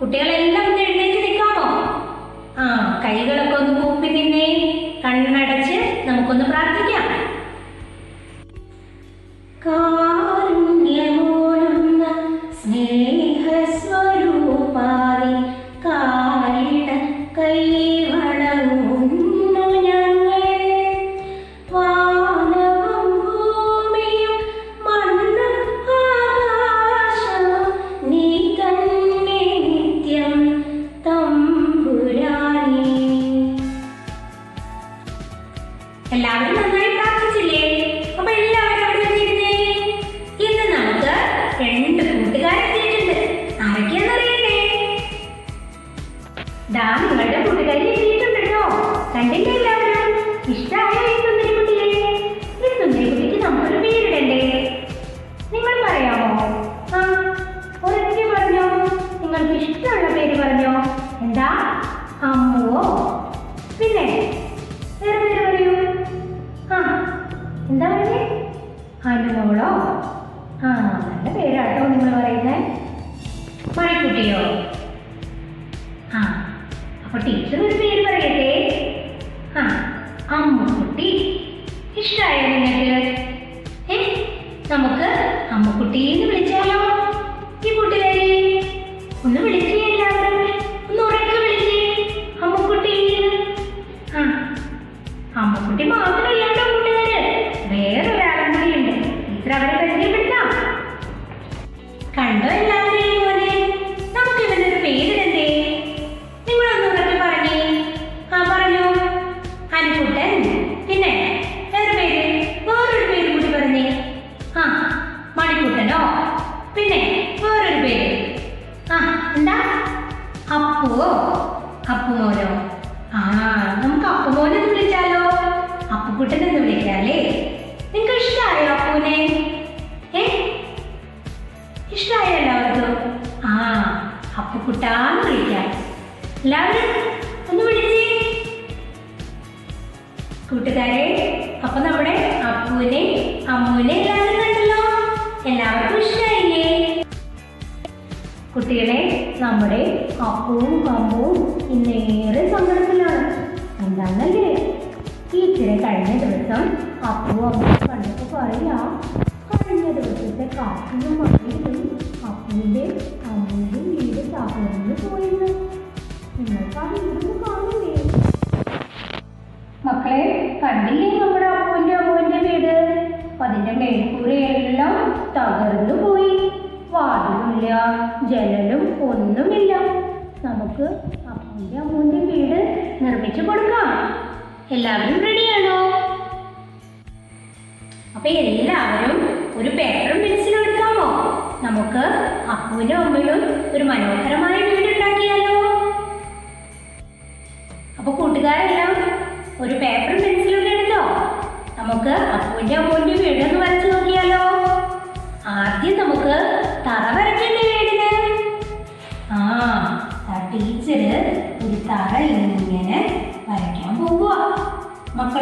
കുട്ടികളെല്ലാം ഒന്ന് എഴുന്നേറ്റ് നിൽക്കാമോ? ആ കൈകളൊക്കെ ഒന്ന് കൂപ്പി നിന്നേ. കണ്ണടച്ച് നമുക്കൊന്ന് പ്രാർത്ഥിക്കാം. എല്ലാവരും നന്നായി മണിക്കുട്ടിയോ ആ അപ്പൊ ടീച്ചർ ഒരു കൂട്ടുകാരെ അപ്പൊ നമ്മുടെ അപ്പുവിനെ അമ്മുവിനെ എല്ലാവരും കണ്ടല്ലോ. എല്ലാവർക്കും ഇഷ്ടമായില്ലേ കുട്ടികളെ നമ്മുടെ അപ്പവും അമ്മുവും ഇന്നേറെ സങ്കടത്തിലാണ്. എന്താണല്ലേ ടീച്ചറെ കഴിഞ്ഞ ദിവസം അപ്പവും അമ്മയും കണ്ടപ്പോൾ പറയാ കഴിഞ്ഞ ദിവസത്തെ കാറ്റിനും മഴയിലും അപ്പുവിന്റെ അമ്മയുടെ വീട് തകർന്നു മേൽക്കൂരയെല്ലാം തകർന്നു പോയി വാതിലില്ല ജനലും ഒന്നുമില്ല. നമുക്ക് അപ്പന്റെ അമ്മൂന്റെ വീട് നിർമ്മിച്ചു കൊടുക്കാം. എല്ലാവരും റെഡിയാണോ അപ്പൊ എല്ലാവരും ഒരു പേപ്പറും പെൻസിലും എടുക്കാമോ? നമുക്ക് അപ്പുവിനും അമ്മയും ഒരു മനോഹരമായ വീട് ഉണ്ടാക്കിയാലോ? അപ്പൊ കൂട്ടുകാരെല്ലാം ഒരു പേപ്പറും പെൻസിലും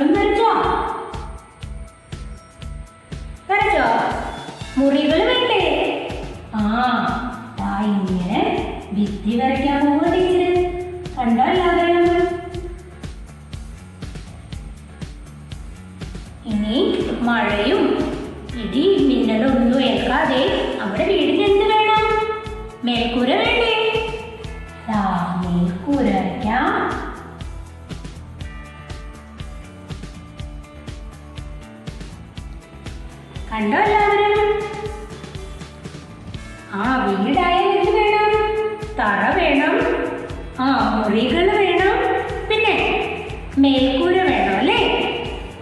മക്കളും വരച്ചോ. വരച്ചോ മുറികൾ വേണ്ടേ? ആ ദാ ഇങ്ങനെ ഭിത്തി വരയ്ക്കാൻ പോകുന്ന ടീച്ചർ കണ്ടോ ഇനി മഴയും ഇടി മിന്നലൊന്നും ഏൽക്കാതെ അവിടെ വീടിന് മുറികൾ വേണം. പിന്നെ മേൽക്കൂര വേണം അല്ലേ?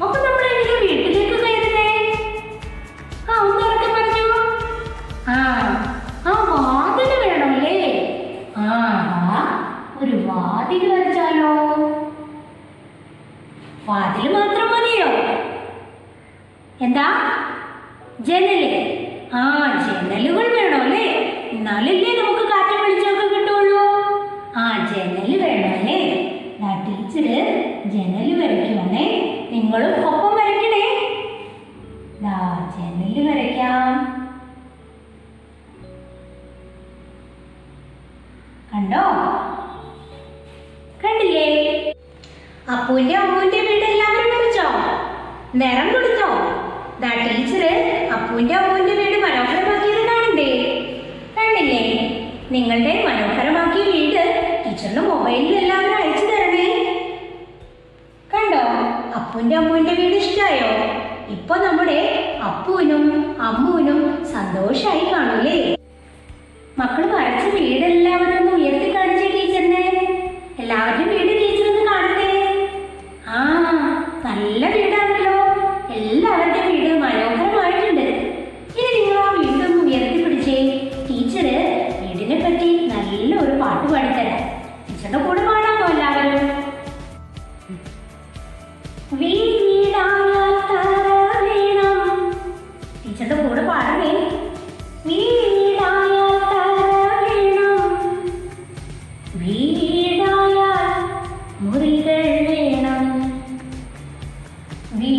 അപ്പൊ നമ്മൾ എങ്ങനെ വീട്ടിലേക്ക് കയറുന്നേ ആ ഒന്ന് ഉറക്കെ പറഞ്ഞു. ആ ആ വാതിൽ വേണം അല്ലേ ആ ഒരു വാതിൽ വരച്ചാലോ? വാതിൽ മാത്രം മതിയോ? എന്താ? ജനൽ. ആ ജനലുകൾ വേണോ അല്ലേ എന്നാലല്ലേ നമുക്ക് കിട്ടുള്ളൂ ആ ജനൽ വേണം അല്ലേ ദാ ടീച്ചറ് ജനൽ വരയ്ക്കാൻ നിങ്ങളും ഒപ്പം വരയ്ക്കണേ. ദാ ജനലിൽ വരയ്ക്കാം. കണ്ടോ? കണ്ടില്ലേ? അപ്പൂന്റെ അമ്മൂന്റെ വീട് എല്ലാവരും വരച്ചോ? നിറം കൊടുത്തോ? ദാ ടീച്ചറ് അപ്പൂന്റെ അമ്മൂന്റെ വീട് മനോഹരമാക്കിയത് കാണണ്ടേ? കണ്ടില്ലേ? നിങ്ങളുടെ മൊബൈലിൽ എല്ലാവരും അയച്ചു തരണേ. കണ്ടോ? അപ്പൂന്റെ അമ്മുവിന്റെ വീട് ഇഷ്ടായോ? ഇപ്പൊ നമ്മുടെ അപ്പുവിനും അമ്മുവിനും സന്തോഷമായി കാണൂലേ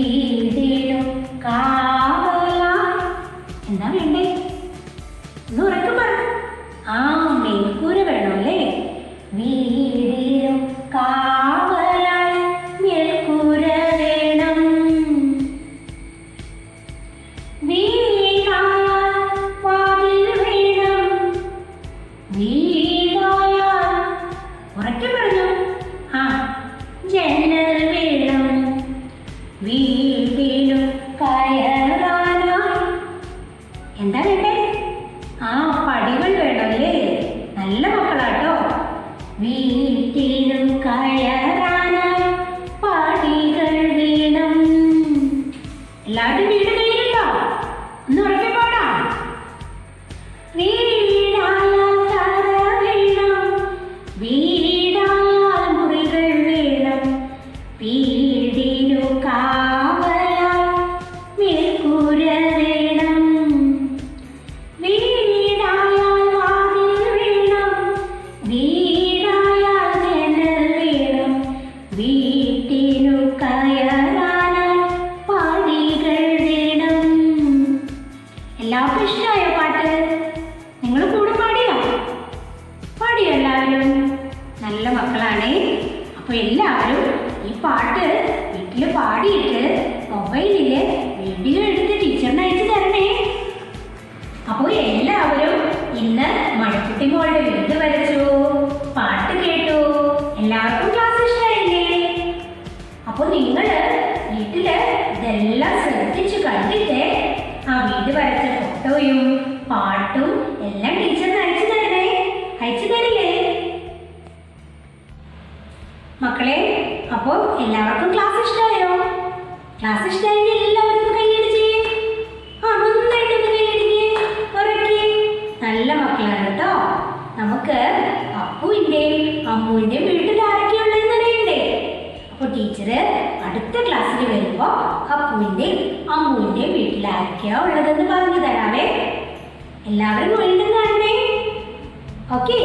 വീടിനും കാവലായി. എന്താ വേണ്ടേ? വീടിനു ക്ലാസ് ഇഷ്ടമായെങ്കിൽ എല്ലാവരും ഒന്ന് കൈയടിച്ചേ ആ നന്നായിട്ടൊന്ന് കൈയടിക്കേ നല്ല മക്കളാണ് കേട്ടോ. നമുക്ക് അപ്പുവിന്റെയും അമ്മുവിന്റെയും വീട്ടിൽ ആരൊക്കെയുള്ളതെന്ന് അപ്പോൾ ടീച്ചറ് അടുത്ത ക്ലാസ്സിൽ വരുമ്പോൾ അപ്പുവിന്റെയും അമ്മുവിന്റെയും വീട്ടിൽ ആരൊക്കെയാ ഉള്ളതെന്ന് പറഞ്ഞു തരാവേ. എല്ലാവരും വീണ്ടും കാണണേ. ഓക്കെ